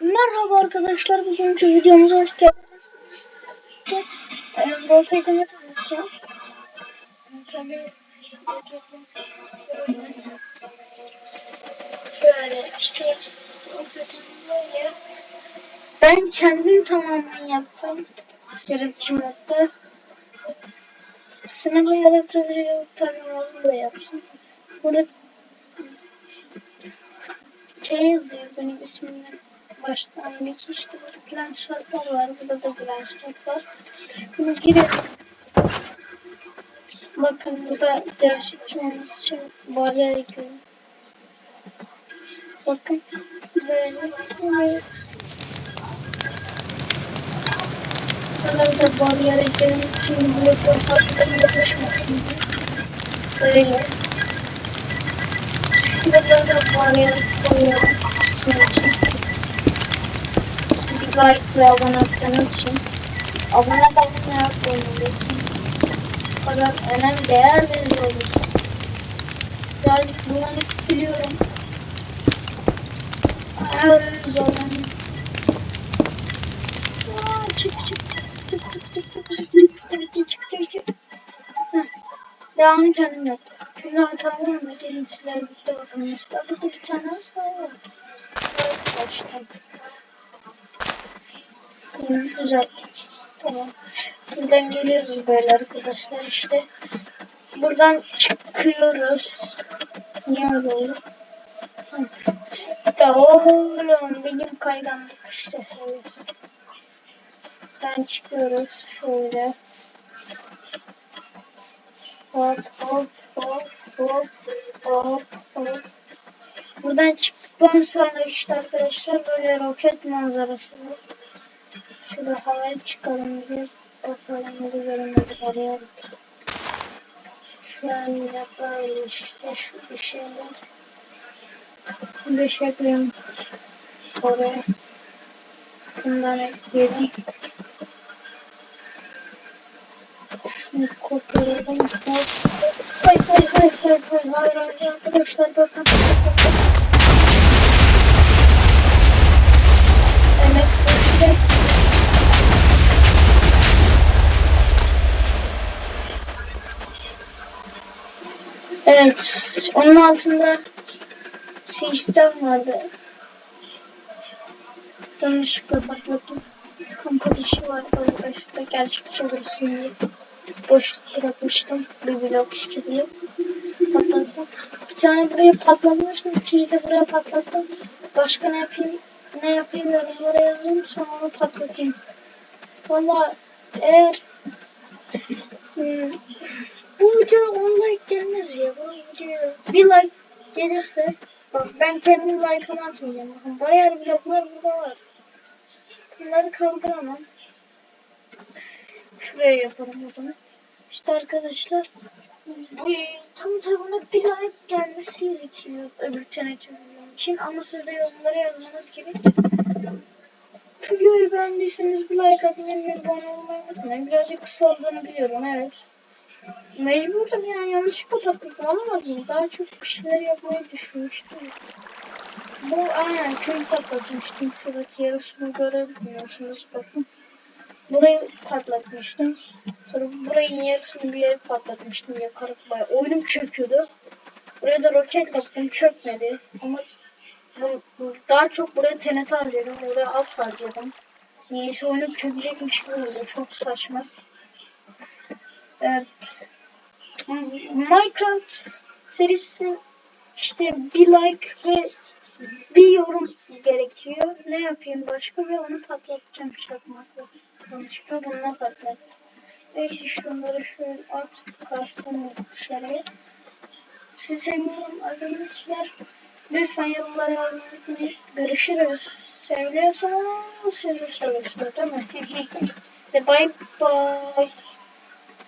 Merhaba arkadaşlar, bugünkü videomuza hoş geldiniz. Ee, Rocket'imi tanıtacağım. Tabii ürünü. Böyle işte. Ben kendim tamamen yaptım. Yaratıcı modda. Sınırlı yaratıcılık oğlum da yapsın. Burada şey yazıyor benim ismimden başlangıç işte burada plan şartlar var burada da plan şart var bunu girelim. Bakın burada gerçekçi olması için bariyer ekledim. Bakın böyle Burada da bariyer ekledim. Şimdi bloklar farklı bloklaşmasın diye böyle Şurada da bariyer koyuyorum sizin için sizi like ve abone ettiğiniz için abone olmayı unutmayın. Bu kadar önem değer veriyoruz. Birazcık bulanık biliyorum. Zorlanıyorum. Aa, Çık çık çık çık çık çık çık çık çık çık çık çık. Devamını kendim yaptım. Şimdi tamam mı? Gelin sizler birlikte bakalım. Mesela burada bir tane var. Baştan. Tamam, düzelttik. Tamam. Buradan geliyoruz böyle arkadaşlar işte. Buradan çıkıyoruz. Niye öyle oldu? Da oğlum benim kayganlık işte seviyesi. Buradan çıkıyoruz şöyle. Hop hop hop hop hop. Buradan çıktıktan sonra işte arkadaşlar böyle roket manzarası. Şurada havaya çıkalım bir bakalım ne görünmedi araya yine böyle işte şu bir şeyler. Şey ekleyelim oraya. Bundan ekleyelim. Şimdi kurtaralım. Hayır hayır hayır hayır hayır hayır hayır arkadaşlar bakın. Evet koşacak. Evet onun altında sistem vardı. Yanlışlıkla patladım. Kamp ateşi var arkadaşlar. Gerçekçi olur şimdi. Boş bırakmıştım. Bir blok blok. Patlattım. Bir tane buraya patlatmıştım. Üçüncü de buraya patlattım. Başka ne yapayım? Ne yapayım dedim. Oraya yazayım sonra onu patlatayım. Valla eğer hmm, bu video 10 like gelmez ya. Bu video bir like gelirse bak ben kendim like'ımı atmayacağım. Bakın bariyer bloklar burada var. Bunları kaldıramam. Şuraya yaparım o zaman. İşte arkadaşlar tam tamına bir like gelmesi gerekiyor öbür tane çözümüm için ama siz de yorumlara yazmanız gerek. Videoyu beğendiyseniz bir like atmayı ve abone olmayı unutmayın. Birazcık kısa olduğunu biliyorum evet. Mecburdum yani yanlışlıkla patlattım olamazdım. Daha çok bir şeyler yapmayı düşünmüştüm. Bu aynen köy patlatmıştım. Şuradaki yarısını görebiliyorsunuz bakın. Burayı patlatmıştım. Sonra burayı yarısını bir yere patlatmıştım yakarak bayağı. Oyunum çöküyordu. Buraya da roket attım çökmedi. Ama daha çok buraya TNT harcadım. Buraya az harcadım. Niyeyse oyunum çökecekmiş gibi oldu. Çok saçma. Evet. Minecraft serisi işte bir like ve bir yorum gerekiyor. Ne yapayım başka ve onu patlatacağım çakmakla. Yanlışlıkla bununla patlat. Neyse şunları şöyle at kalsın dışarıya. Sizi seviyorum arkadaşlar. Lütfen yorumlara yazmayı. Görüşürüz. Seviyorsanız sizi seviyorsunuz değil mi? Ve bye bye.